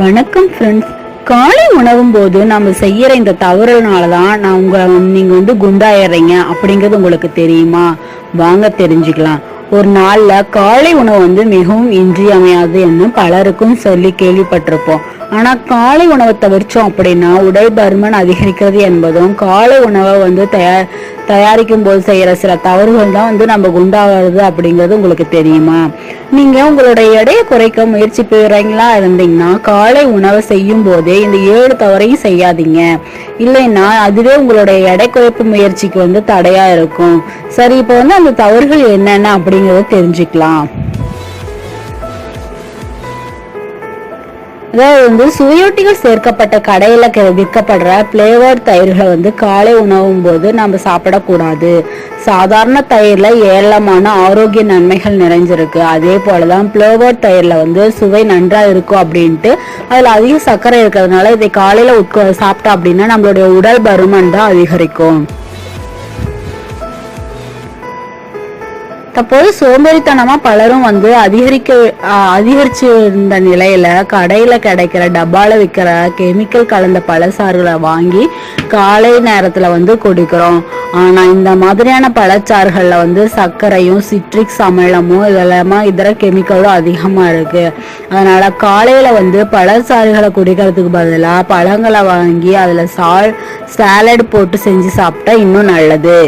வணக்கம் ஃப்ரெண்ட்ஸ் காலை உணவும் போது நம்ம செய்யற இந்த தவறுனால தான் நான் உங்க நீங்க வந்து குண்டாயிடுறீங்க அப்படிங்கிறது உங்களுக்கு தெரியுமா? வாங்க தெரிஞ்சுக்கலாம். ஒரு நாள்ல காலை உணவு வந்து மிகவும் இன்றியமையாது என்று பலருக்கும் சொல்லி கேள்விப்பட்டிருப்போம். ஆனா காலை உணவை தவிர்த்தோம் அப்படின்னா உடல் பருமன் அதிகரிக்கிறது என்பதும் காலை உணவை வந்து தயார் தயாரிக்கும் போது செய்யற சில தவறுகள் தான் வந்து நம்ம குண்டாகிறது அப்படிங்கிறது உங்களுக்கு தெரியுமா? நீங்க உங்களுடைய எடையை குறைக்க முயற்சி பெறீங்களா இருந்தீங்கன்னா காலை உணவை செய்யும் போதே இந்த ஏழு தவறையும் செய்யாதீங்க. இல்லைன்னா அதுவே உங்களுடைய எடை குறைப்பு முயற்சிக்கு வந்து தடையா இருக்கும். சரி இப்போ வந்து அந்த தவறுகள் என்னென்ன அப்படிங்கறத தெரிஞ்சுக்கலாம். அதாவது வந்து சுவையொட்டிகள் சேர்க்கப்பட்ட கடையில் விற்கப்படுற பிளேவர்ட் தயிர்களை வந்து காலை உணவும் போது நம்ம சாப்பிடக்கூடாது. சாதாரண தயிரில் ஏராளமான ஆரோக்கிய நன்மைகள் நிறைஞ்சிருக்கு. அதே போலதான் பிளேவர்ட் தயிரில் வந்து சுவை நன்றாக இருக்கும் அப்படின்ட்டு அதில் அதிக சர்க்கரை இருக்கிறதுனால இதை காலையில் உட்கொ சாப்பிட்டா அப்படின்னா நம்மளுடைய உடல் பருமன் தான் அதிகரிக்கும். தற்போது சோம்பேறித்தனமா பலரும் வந்து அதிகரிக்க அதிகரிச்சு இருந்த நிலையில கடையில கிடைக்கிற டப்பால விற்கிற கெமிக்கல் கலந்த பழச்சாறுகளை வாங்கி காலை நேரத்துல வந்து குடிக்கிறோம். ஆனா இந்த மாதிரியான பழச்சாறுகள்ல வந்து சர்க்கரையும் சிட்ரிக்ஸ் அமிலமும் இதெல்லாமா இதர கெமிக்கலும் அதிகமா இருக்கு. அதனால காலையில வந்து பழச்சாறுகளை குடிக்கிறதுக்கு பதிலாக பழங்களை வாங்கி அதுல சால் சாலட் போட்டு செஞ்சு சாப்பிட்டா இன்னும் நல்லது.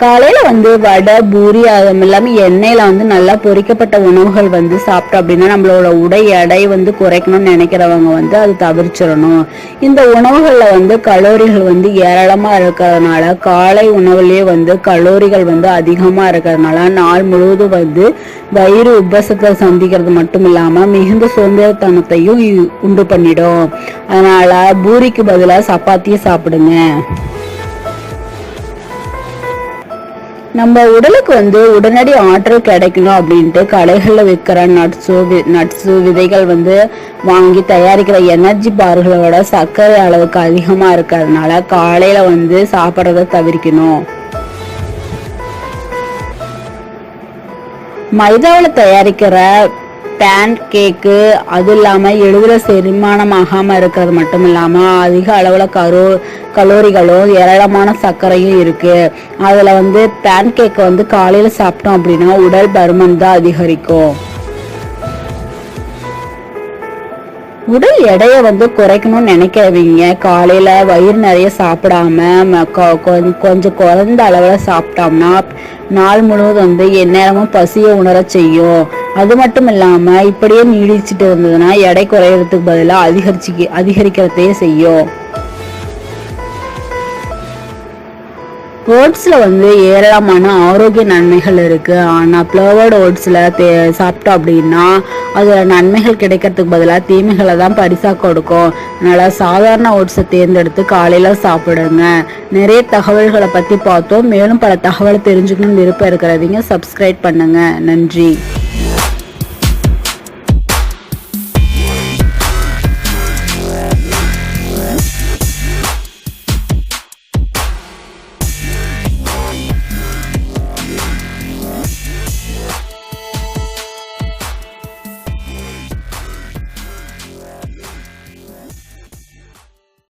காலையில வந்து வடை பூரி அதுவும் இல்லாமல் எண்ணெயில வந்து நல்லா பொறிக்கப்பட்ட உணவுகள் வந்து சாப்பிட்டோம் அப்படின்னா நம்மளோட உடை எடை வந்து குறைக்கணும்னு நினைக்கிறவங்க வந்து அது தவிர்ச்சிடணும். இந்த உணவுகள்ல வந்து கலோரிகள் வந்து ஏராளமா இருக்கிறதுனால காலை உணவுலயே வந்து கலோரிகள் வந்து அதிகமா இருக்கிறதுனால நாள் முழுவதும் வந்து வயிறு உபசத்தை சந்திக்கிறது மட்டும் இல்லாம மிகுந்த சோம்பேறித்தனத்தையும் இ- உண்டு பண்ணிடும். அதனால பூரிக்கு பதிலாக சப்பாத்தியை சாப்பிடுங்க. நம்ம உடலுக்கு வந்து உடனடி ஆற்றல் கிடைக்கணும் அப்படின்ட்டு கடைகளில் விற்கிற நட்ஸு நட்ஸு விதைகள் வந்து வாங்கி தயாரிக்கிற எனர்ஜி பார்களோட சர்க்கரை அளவுக்கு அதிகமாக இருக்கிறதுனால காலையில் வந்து சாப்பிட்றத தவிர்க்கணும். மைதாவில் தயாரிக்கிற பேன் கேக்கு அது இல்லாமல் எளிதில் செரிமானம் ஆகாமல் இருக்கிறது மட்டும் இல்லாமல் அதிக அளவில் கரோ கலோரிகளும் ஏராளமான சர்க்கரையும் இருக்கு. அதில் வந்து பேன் கேக்கை வந்து காலையில் சாப்பிட்டோம் அப்படின்னா உடல் பருமன் தான் அதிகரிக்கும். உடல் எடையை வந்து குறைக்கணும்னு நினைக்கிறவங்க காலையில் வயிறு நிறைய சாப்பிடாம ம- கொ- கொ- கொஞ்சம் குறைந்த அளவில் சாப்பிட்டோம்னா நாள் முழுவதும் வந்து எந்நேரமும் பசியை உணர செய்யும். அது மட்டும் இல்லாம இப்படியே நீடிச்சுட்டு இருந்ததுன்னா எடை குறையிறதுக்கு பதிலாக அதிகரிச்சு அதிகரிக்கிறதையே செய்யும். ஓட்ஸ்ல வந்து ஏராளமான ஆரோக்கிய நன்மைகள் இருக்கு. ஆனா ஃப்ளவர்டு ஓட்ஸ்ல சாப்பிட்டோம் அப்படின்னா அதில் நன்மைகள் கிடைக்கிறதுக்கு பதிலாக தீமைகளை தான் பரிசா கொடுக்கும். அதனால் சாதாரண ஓட்ஸை தேர்ந்தெடுத்து காலையில சாப்பிடுங்க. நிறைய தகவல்களை பத்தி பார்த்தோம். மேலும் பல தகவலை தெரிஞ்சுக்கணும்னு விருப்பம் இருக்கிறவங்க சப்ஸ்கிரைப் பண்ணுங்க. நன்றி.